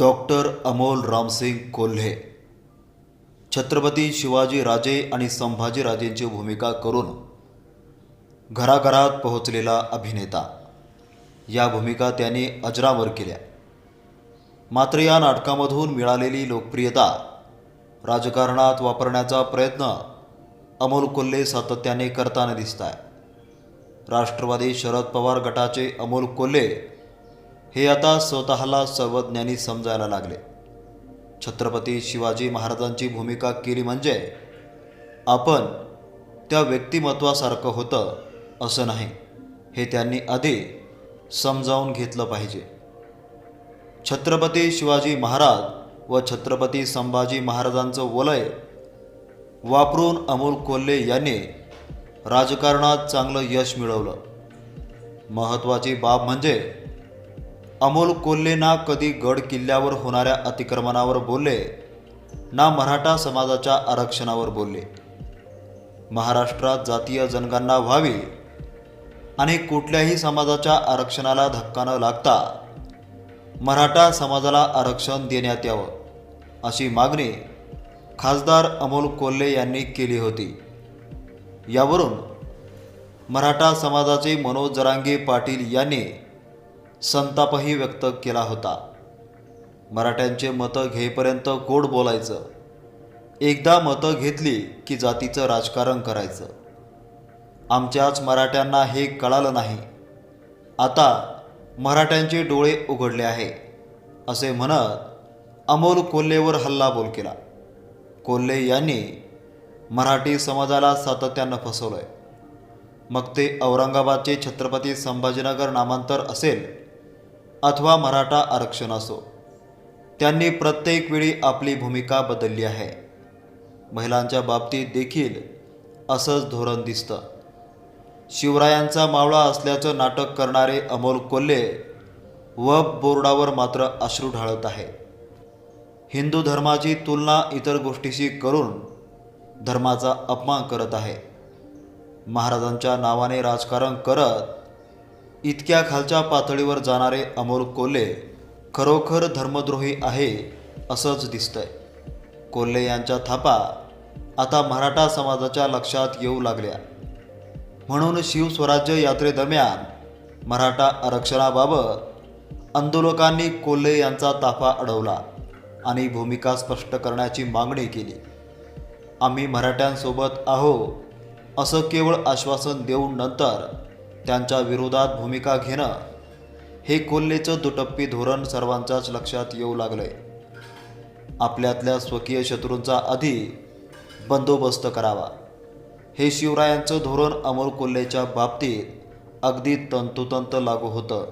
Doctor Amol Ramsing Kolhe. Chhatrapati Shivajiraje आणि संभाजीराजेंची भूमिका करून घराघरात पोहोचलेला अभिनेता. या भूमिका त्यांनी अजरावर केल्या. मात्र या नाटकामधून मिळालेली लोकप्रियता राजकारणात वापरण्याचा प्रयत्न अमोल कोल्हे सातत्याने करताना दिसत आहे राष्ट्रवादी शरद पवार गटाचे अमोल कोल्हे हे आता स्वतःला सर्वज्ञानी समजायला लागले. छत्रपती शिवाजी महाराजांची भूमिका केली म्हणजे आपण त्या व्यक्तिमत्वासारखं होतं असं नाही हे त्यांनी आधी समजावून घेतलं पाहिजे. छत्रपती शिवाजी महाराज व छत्रपती संभाजी महाराजांचं वलय वापरून अमोल कोल्हे यांनी राजकारणात चांगलं यश मिळवलं. महत्त्वाची बाब म्हणजे अमोल कोल्हे ना कधी गड किल्ल्यावर होणाऱ्या अतिक्रमणावर बोलले ना मराठा समाजाच्या आरक्षणावर बोलले. महाराष्ट्रात जातीय जनगणना व्हावी आणि कुठल्याही समाजाच्या आरक्षणाला धक्का न लागता मराठा समाजाला आरक्षण देण्यात यावं अशी मागणी खासदार अमोल कोल्हे यांनी केली होती. यावरून मराठा समाजाचे मनोज जरांगे पाटील यांनी संतापही व्यक्त केला होता. मराठ्यांचे मतं घेईपर्यंत गोड बोलायचं. एकदा मतं घेतली की जातीचं राजकारण करायचं. आमच्याच मराठ्यांना हे कळालं नाही. आता मराठ्यांचे डोळे उघडले आहे असे म्हणत अमोल कोल्हेवर हल्लाबोल केला. कोल्हे यांनी मराठी समाजाला सातत्यानं फसवलंय. मग ते औरंगाबादचे छत्रपती संभाजीनगर नामांतर असेल अथवा मराठा आरक्षण असो. त्यांनी प्रत्येक वेळी आपली भूमिका बदलली आहे. महिलांच्या बाबतीत देखील असंच धोरण दिसतं. शिवरायांचा मावळा असल्याचं नाटक करणारे अमोल कोल्हे वब बोर्डावर मात्र अश्रू ढाळत आहे. हिंदू धर्माची तुलना इतर गोष्टीशी करून धर्माचा अपमान करत आहे. महाराजांच्या नावाने राजकारण करत इतक्या खालच्या पातळीवर जाणारे अमोल कोल्हे खरोखर धर्मद्रोही आहे असंच दिसतंय. कोल्हे यांच्या थापा आता मराठा समाजाच्या लक्षात येऊ लागल्या. म्हणून शिवस्वराज्य यात्रेदरम्यान मराठा आरक्षणाबाबत आंदोलकांनी कोल्हे यांचा ताफा अडवला आणि भूमिका स्पष्ट करण्याची मागणी केली. आम्ही मराठ्यांसोबत आहो असं केवळ आश्वासन देऊन नंतर त्यांच्या विरोधात भूमिका घेणं हे कोल्हेचं दुटप्पी धोरण सर्वांच्याच लक्षात येऊ लागलंय. आपल्यातल्या स्वकीय शत्रूंचा आधी बंदोबस्त करावा. हे शिवरायांचं धोरण अमोल कोल्हेच्या बाबतीत अगदी तंतोतंत लागू होतं.